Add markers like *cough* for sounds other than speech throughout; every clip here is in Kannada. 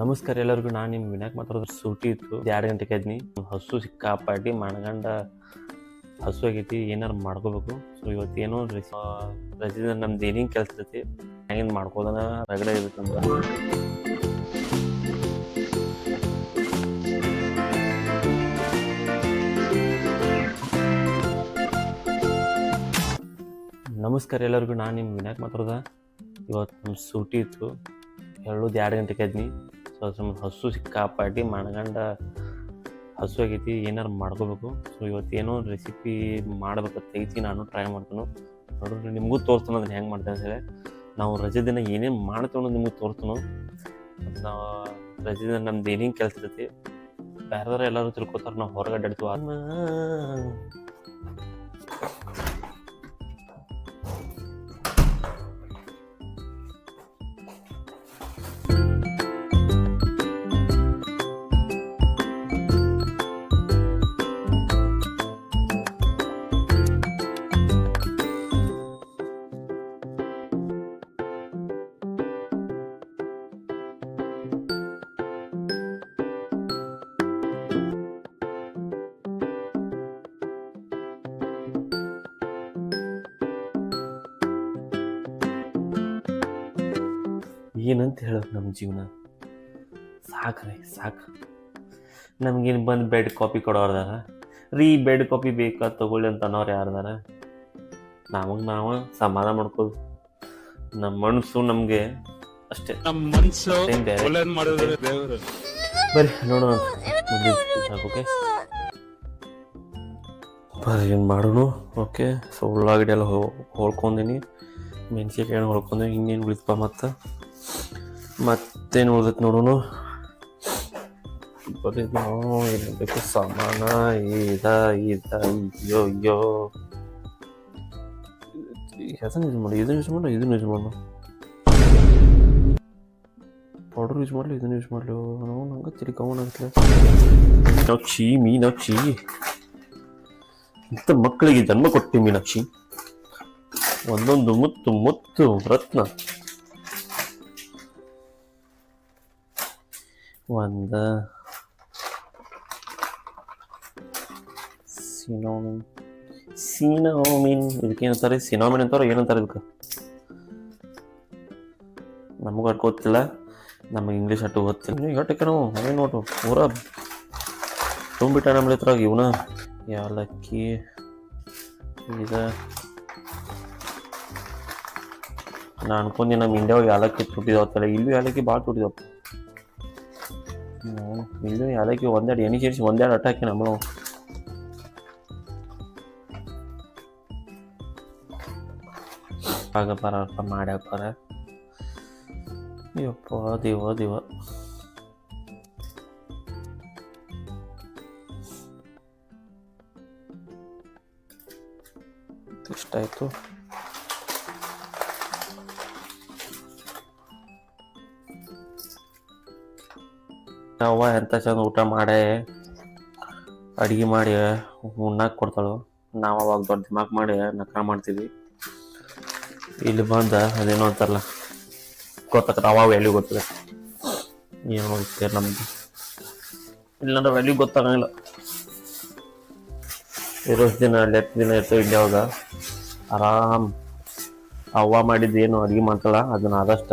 ನಮಸ್ಕಾರ ಎಲ್ಲರಿಗೂ. ನಾನು ನಿಮ್ಮ ವಿನಾಯಕ್ ಮಾತಾಡೋದು. ಸೂಟಿ ಇತ್ತು. ಎರಡು ಗಂಟೆಗೆ ಅದ್ನಿ ಹಸು ಸಿಕ್ಕಾಪಾಟಿ ಮಣಗಂಡ ಹಸು ಆಗೈತಿ. ಏನಾರು ಮಾಡ್ಕೋಬೇಕು. ಸೊ ಇವತ್ತು ಏನೋ ರಜೆ ನಮ್ದು ಏನೇನು ಕೆಲಸ ಇರ್ತೈತಿ ಹೆಂಗಿನ ಮಾಡ್ಕೋದನ ರಗಡೆ ಇರುತ್ತೆ ನಮಸ್ಕಾರ ಎಲ್ಲರಿಗೂ. ನಾನು ನಿಮ್ಮ ವಿನಾಯಕ್ ಮಾತಾಡೋದ. ಇವತ್ತು ನಮ್ಮ ಸೂಟಿ ಇತ್ತು. ಹೇಳೋದು ಎರಡು ಗಂಟೆಗೆ ಎದ್ನಿ. ಸೊ ಅದ್ರ ಹಸು ಸಿಕ್ಕಾಪಾಟಿ ಮಣ್ಗಂಡ ಹಸು ಆಗೈತಿ, ಏನಾರು ಮಾಡ್ಕೋಬೇಕು. ಸೊ ಇವತ್ತು ರೆಸಿಪಿ ಮಾಡ್ಬೇಕು ತೆಗಿತಿ ನಾನು ಟ್ರೈ ಮಾಡ್ತೀನಿ. ನೋಡಿದ್ರೆ ನಿಮಗೂ ತೋರಿಸ್ತಾನೆ ಅದನ್ನ ಹೆಂಗೆ ಮಾಡ್ತೇನೆ ಹೇಳಿ. ನಾವು ರಜೆ ದಿನ ಏನೇನು ಮಾಡ್ತೇವೆ ಅನ್ನೋದು ನಿಮಗೆ ತೋರ್ತಾನು ನಾವು ರಜೆ ದಿನ ನಮ್ದು ಏನೇನು ಕೆಲಸ ಇರ್ತೈತಿ, ಬೇರೆದವ್ರು ಎಲ್ಲರೂ ತಿಳ್ಕೊತಾರೆ, ನಾವು ಹೊರಗಡೆ ಅಡ್ಡಾಡ್ತೀವಿ ಏನಂತ ಹೇಳೋದು ನಮ್ಮ ಜೀವನ? ಸಾಕ್ರಿ ಸಾಕು. ನಮಗೇನು ಬಂದು ಬೆಡ್ ಕಾಪಿ ಕೊಡೋರ್ದಾರ? ರೀ ಬೆಡ್ ಕಾಪಿ ಬೇಕಾ? ತಗೊಳ್ಳಿ ಅಂತ ಅನ್ನೋರು ಯಾರ್ದಾರ? ನಮಗೆ ನಾವು ಸಮಾನ ಮಾಡ್ಕೋದು ನಮ್ಮ ಮನಸ್ಸು ನಮಗೆ ಅಷ್ಟೇ. ನಮ್ಮ ಬೇರೆ? ಬರ್ರಿ ನೋಡೋಣ. ಓಕೆ ಬರ್ರಿ ಏನು ಮಾಡೋಣ ಓಕೆ ಸೊ ಉಳ್ಳಾಗಡ್ಡೆ ಎಲ್ಲ ಹೊಳ್ಕೊಂಡೀನಿ ಮೆಣಸಿನ್ಕಾಯಿ ಏನು ಹೊಳ್ಕೊಂಡೆ ಇನ್ನೇನು ಉಳಿತಪ್ಪ ಮತ್ತು? ಮತ್ತೇನು ಉಳ್ದೈತೆ ನೋಡೋಣ. ಏನು ಬೇಕು ಸಮಾನ, ಇದ ಇದ ಅಯ್ಯೋ ಅಯ್ಯೋ ಹೆಸರು ಯೂಸ್ ಮಾಡಿ ಇದನ್ನು ಯೂಸ್ ಮಾಡು ಇದನ್ನು ಯೂಸ್ ಮಾಡು ಪೌಡರ್ ಯೂಸ್ ಮಾಡಲಿ? ಇದನ್ನು ಯೂಸ್ ಮಾಡಲಿ? ನಾವು ನಂಗೆ ತಿಳಿ ಮೀನಾಕ್ಷಿ ಮೀನಾಕ್ಷಿ ಇಂಥ ಮಕ್ಕಳಿಗೆ ಜನ್ಮ ಕೊಟ್ಟಿ ಮೀನಾಕ್ಷಿ ಒಂದೊಂದು ಮುತ್ತು ಮುತ್ತು ರತ್ನ ಒಂದ ಸಿನೋಮಿನ್ ಸಿನೋಮಿನ್ ಇದಕ್ಕೇನಂತಾರೆ ಸಿನೋಮಿನ್ ಅಂತಾರೆ, ಏನಂತಾರೆ ಇದಕ್ಕೆ? ನಮಗೂ ಅಟ್ ಗೊತ್ತಿಲ್ಲ, ನಮಗೆ ಇಂಗ್ಲೀಷ್ ಅಟ್ಟು ಗೊತ್ತಿಲ್ಲ. ಎಟ್ಟಕ್ಕೆ ನಾವು ಏನು ನೋಡು, ಪೂರ ತುಂಬಿಟ್ಟ ನಮ್ಮ ಇವನ. ಯಾಲಕ್ಕಿ ಇದ ನಾನು ಅನ್ಕೊಂಡಿ ನಮ್ಮ ಇಂಡಿಯಾವಾಗ ಯಾಲಕ್ಕಿ ತುಟ್ಟಿದಾವತ್ತಲ್ಲ ಇಲ್ಲೂ ಯಾಲಕ್ಕಿ ಭಾಳ ತುಟ್ಟಿದಾವ. ಇಲ್ಲೂ ಅದಕ್ಕೆ ಒಂದೆರಡು ಎಣ್ಣೆ ಸೇರಿಸಿ, ಒಂದೆರಡು ಅಟ್ಯಾಕ್ ಹಾಕಿ ನಮ್ಮ ಆಗ ಬರಪ್ಪ ಮಾಡ್ಯಾಕ ಬರ ಯಪ್ಪ, ದಿವ ದಿವ. ಇಷ್ಟಾಯ್ತು. ನಾವು ಎಂತ ಚಂದ ಊಟ ಮಾಡೇ, ಅಡಿಗೆ ಮಾಡಿ, ಉಣ್ಣಾಕ್ ಕೊಡ್ತಾಳು. ನಾವು ಅವಾಗ ದೊಡ್ಡ ದಿಮಾಕ್ ಮಾಡಿ ನಕ್ರ ಮಾಡ್ತೀವಿ. ಇಲ್ಲಿ ಬಂದ ಅದೇನೋ ಅಂತಾರಲ್ಲ, ಗೊತ್ತಾಗ್ತದೆ ಅವಾಗ ವ್ಯಾಲ್ಯೂ ಗೊತ್ತದೆ. ಏನು ಹೋಗ್ತೀರ ನಮ್ದು. ಇಲ್ಲಾಂದ್ರೆ ವ್ಯಾಲ್ಯೂ ಗೊತ್ತಾಗಂಗಿಲ್ಲ. ಇರೋ ದಿನ, ಲೆಟ್ ದಿನ ಇರ್ತೇವೆ ಇಲ್ಲಿ ಅವಾಗ. ಆರಾಮ್. ಅವ್ವ ಮಾಡಿದ್ದು ಏನು ಅಡುಗೆ ಮಾಡ್ತಾಳ, ಅದನ್ನ ಆದಷ್ಟ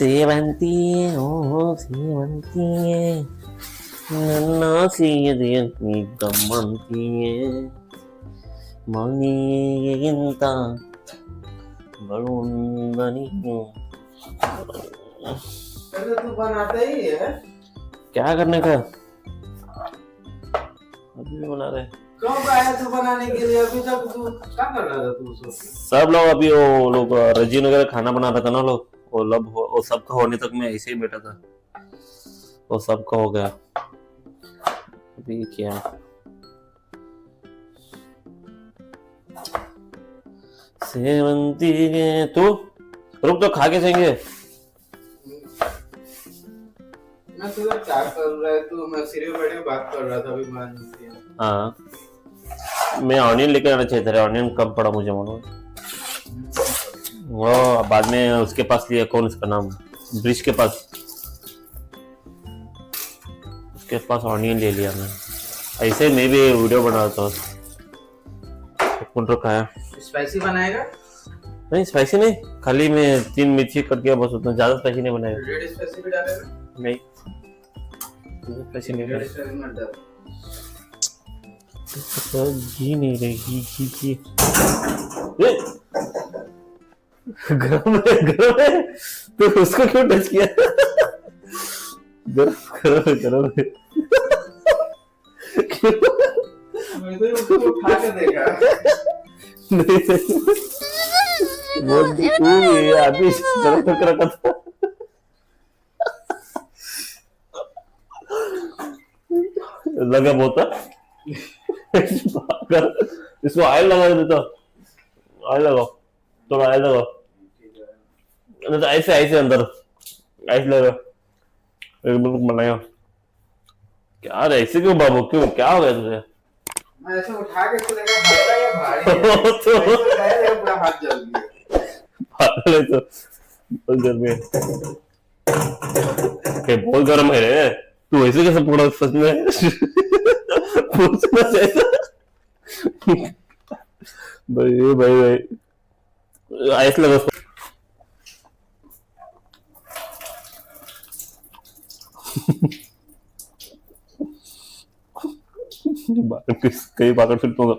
से बनती है ओ से बनती है नन्ना सी ये दिल की दम है मनी ये गिनता बलून बनी ही है। क्या करने का? अभी बना रहे। कब आया तू बनाने के लिए? अभी तक तू क्या कर रहा था तू सब लोग अभी वो लोग रजीन वगैरह खाना बना रहे थे ना लोग। वो लब वो सबका होने तक मैं ऐसे ही बैठा था। वो सबका हो गया। अभी क्या? सेवंती के तू? रुक तो खा के जाएँगे। मैं तुझे क्या कर रहा है? तू मैं सिर्फ़ बैठे बात कर रहा था अभी मान हाँ। मैं ऑनियन लेके आना चाहिए था ऑनियन कम पड़ा मुझे मालूम है। वो बाद में उसके पास लिया कौन उसका नाम? ब्रिज के पास। उसके पास ऑनियन ले लिया मैं। ऐसे मैं भी वीडियो बना रहा था। कौन तो खाया स्पाइसी बनाएगा? नहीं स्पाइसी नहीं। खाली मैं तीन मिर्ची कट किया बस उतना ज़्यादा स्पाइसी नहीं बनाया। रेड स्पाइसी भी डालेगा? नहीं। स्पाइसी नहीं रेड स्पाइसी मत डाल। तो घी नहीं रही घी घी! गरम है गरम है तो उसको क्यों टच किया? गरम गरम है गरम। है क्यों? मैं तो उसको उठा के देखा। नहीं नहीं। वो तू ये आदमी गरम करके रखा था। लगा बहुत *laughs* इसको ऑयल लगा देता ऑयल लगाओ थोड़ा ऑयल लगाओ। तो ऐसे ऐसे अंदर ऐसे लगा बनाया क्या रे ऐसे क्यों बाबू क्यों क्या हो गया तुझे मैं ऐसे उठा के हल्का या भारी तो- ऐसे पूरा हाथ जल गया पागल तो बहुत गर्मी है के बहुत गर्म है रे तू ऐसे कैसे पूरा सच में पूछना चाहिए भाई भाई भाई आइस लगा उसको बाहर किस कई पागल फिर तो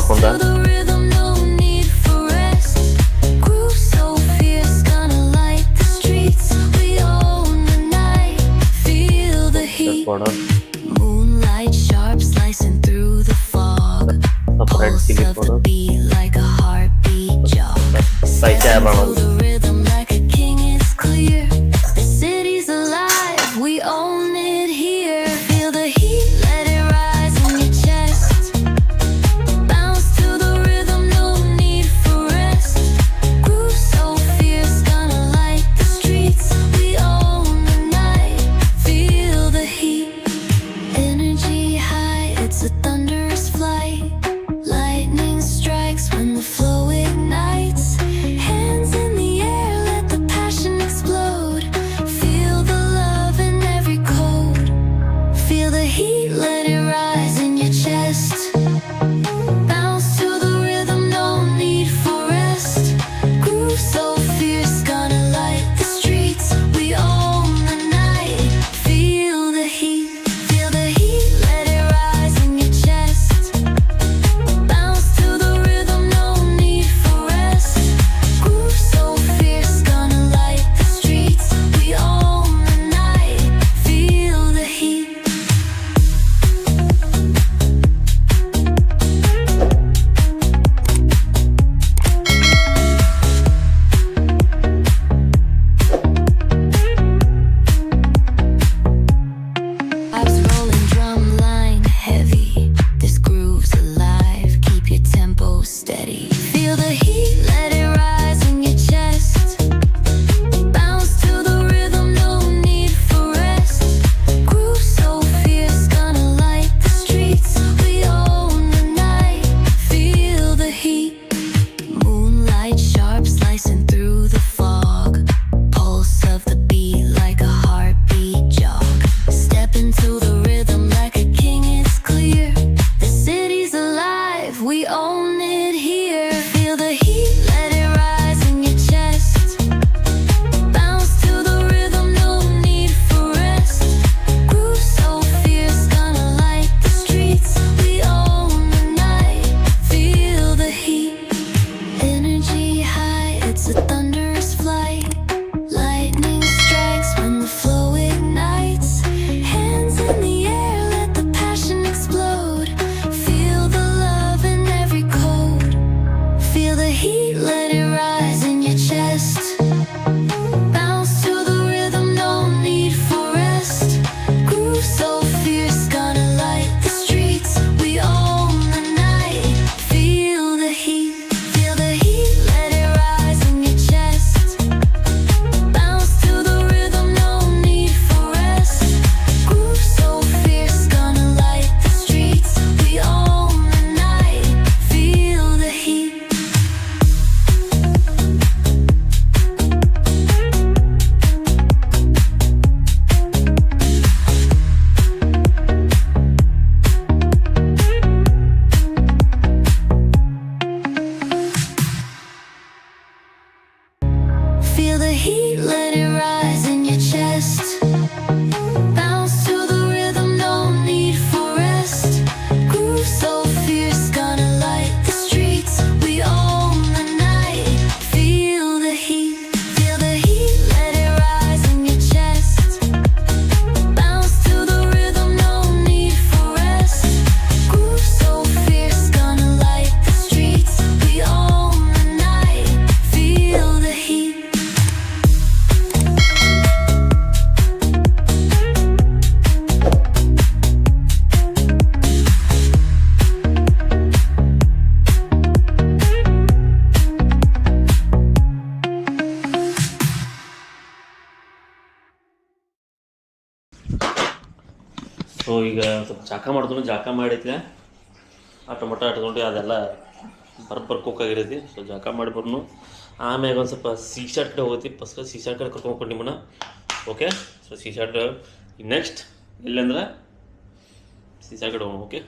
balkonda. বড় সাইডে আবার heat, let it ಸೊ ಈಗ ಸ್ವಲ್ಪ ಜಾಕ ಮಾಡಿದ್ರು ಜಾಕ ಮಾಡಿದ್ಲೆ ಆ ಟೊಮೊಟೊ ಇಟ್ಕೊಂಡು ಅದೆಲ್ಲ ಕುಕ್ ಕುಕ್ಕಾಗಿರೈತಿ ಸೊ ಜಾಕ ಮಾಡಿ ಬರ್ನು. ಆಮ್ಯಾಗ ಒಂದು ಸ್ವಲ್ಪ ಸೀಶಾಟ್ ಕಡೆ ಹೋಗ್ತಿ. ಫಸ್ಟ್ ಸೀಶಾಟ್ ಕಡೆ ಕರ್ಕೊಂಡು ನಿಮ್ಮನ್ನ. ಓಕೆ ಸೊ ಸೀಶಾಟ್ ನೆಕ್ಸ್ಟ್ ಇಲ್ಲಂದ್ರೆ ಸೀ ಶರ್ಟ್ ಕಡೆ ಹೋಗೋಣ ಓಕೆ